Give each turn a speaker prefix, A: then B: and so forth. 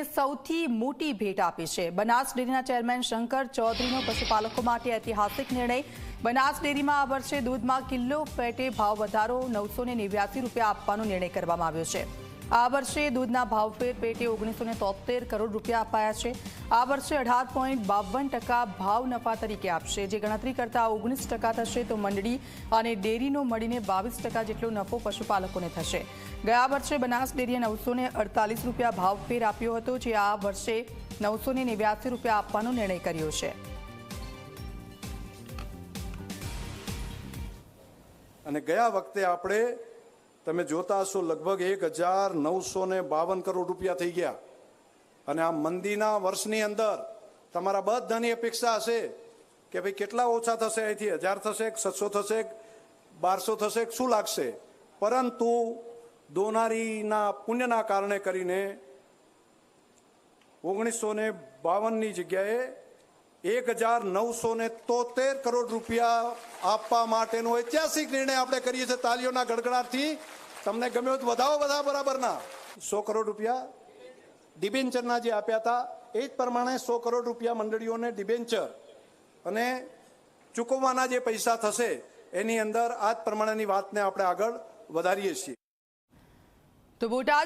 A: ખેડૂતોને સૌથી મોટી ભેટ આપી છે. બનાસ ડેરીના ચેરમેન શંકર ચૌધરીનો પશુપાલકો માટે ઐતિહાસિક નિર્ણય. બનાસ ડેરીમાં આ વર્ષે દૂધમાં કિલ્લો ફેટે ભાવ વધારો, નવસો રૂપિયા આપવાનો નિર્ણય કરવામાં આવ્યો છે. આ વર્ષે દૂધના ભાવ ફેર પેટે ઓગણીસો તોતેર કરોડ રૂપિયા અપાયા છે. આ વર્ષે અઢાર પોઈન્ટ બાવન ટકા ભાવ નફા તરીકે આપશે. જે ગણતરી કરતાં ઓગણીસ ટકા થશે તો મંડળી અને ડેરીનો મળીને બાવીસ ટકા જેટલો નફો પશુપાલકોને થશે. ગયા વર્ષે બનાસ ડેરીએ નવસો અડતાલીસ રૂપિયા ભાવ ફેર આપ્યો હતો, જે આ વર્ષે નવસો નેવ્યાસી રૂપિયા આપવાનો નિર્ણય કર્યો છે.
B: અને ગયા વખતે આપણે તમે જોતા હશો લગભગ એક હજાર નવસો ને બાવન કરોડ રૂપિયા થઈ ગયા. અને આ મંદીના વર્ષની અંદર તમારા બધાની અપેક્ષા હશે કે ભાઈ કેટલા ઓછા થશે અહીંથી? હજાર થશે છસો થશે બારસો થશે કે શું લાગશે? પરંતુ દોનારીના પુણ્યના કારણે કરીને ઓગણીસો ને બાવનની જગ્યાએ એક હજાર નવસો ને તોતેર કરોડ રૂપિયા આપવા માટેનો ઐતિહાસિક નિર્ણય આપણે કરીએ છીએ તાલીઓના ગડગડાટથી. તમને ગમ્યો તો વધાવો બધા બરાબરના. સો કરોડ રૂપિયા ડિબેન્ચરના જે આપ્યા હતા, એ જ પ્રમાણે સો કરોડ રૂપિયા મંડળીઓને ડિબેન્ચર અને ચૂકવવાના જે પૈસા થશે, એની અંદર આ જ પ્રમાણેની વાતને આપણે આગળ વધારીએ છીએ.
A: તો બોટાદ